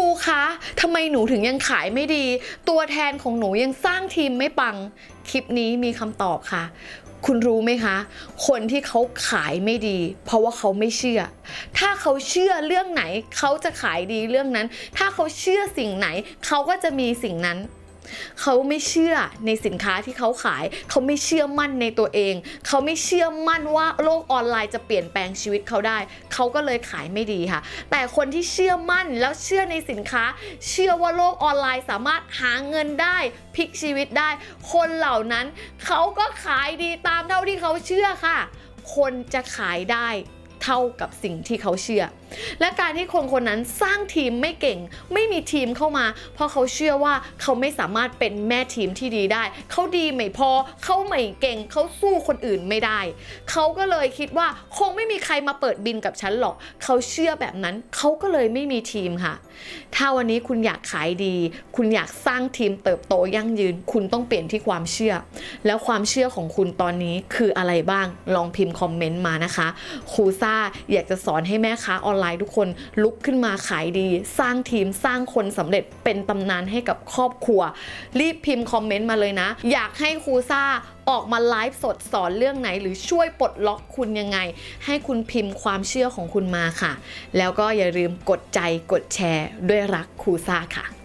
รูคะทำไมหนูถึงยังขายไม่ดี ตัวแทนของหนูยังสร้างทีมไม่ปัง คลิปนี้มีคำตอบค่ะ คุณรู้ไหมคะ คนที่เขาขายไม่ดี เพราะว่าเขาไม่เชื่อ ถ้าเขาเชื่อเรื่องไหน เขาจะขายดีเรื่องนั้น ถ้าเขาเชื่อสิ่งไหน เขาก็จะมีสิ่งนั้น เขาไม่เชื่อในสินค้าที่เขาขาย เขาไม่เชื่อมั่นในตัวเอง เขาไม่เชื่อมั่นว่าโลกออนไลน์จะเปลี่ยนแปลงชีวิตเขาได้ เขาก็เลยขายไม่ดีค่ะ แต่คนที่เชื่อมั่นแล้วเชื่อในสินค้า เชื่อว่าโลกออนไลน์สามารถหาเงินได้พลิกชีวิตได้ คนเหล่านั้นเขาก็ขายดีตามเท่าที่เขาเชื่อค่ะ คนจะขายได้ เท่ากับสิ่งที่เขาเชื่อ และการที่คนคนนั้นสร้างทีมไม่เก่ง ไม่มีทีมเข้ามา เพราะเขาเชื่อว่าเขาไม่สามารถเป็นแม่ทีมที่ดีได้ เขาดีไม่พอ เขาไม่เก่ง เขาสู้คนอื่นไม่ได้ เขาก็เลยคิดว่าคงไม่มีใครมาเปิดบินกับฉันหรอก เขาเชื่อแบบนั้น เขาก็เลยไม่มีทีมค่ะ ถ้าวันนี้คุณอยากขายดี คุณอยากสร้างทีมเติบโตยั่งยืน คุณต้องเปลี่ยนที่ความเชื่อ แล้วความเชื่อของคุณตอนนี้คืออะไรบ้าง ลองพิมพ์คอมเมนต์มานะคะ ครูซ่าอยากจะสอนให้แม่ค้าออนไลน์ทุกคนลุกขึ้นมาขายดี สร้างทีมสร้างคนสำเร็จเป็นตำนานให้กับครอบครัว รีบพิมพ์คอมเมนต์มาเลยนะ อยากให้ครูซ่าออกมาไลฟ์สดสอนเรื่องไหน หรือช่วยปลดล็อกคุณยังไง ให้คุณพิมพ์ความเชื่อของคุณมาค่ะ แล้วก็อย่าลืมกดใจกดแชร์ด้วยรักครูซ่าค่ะ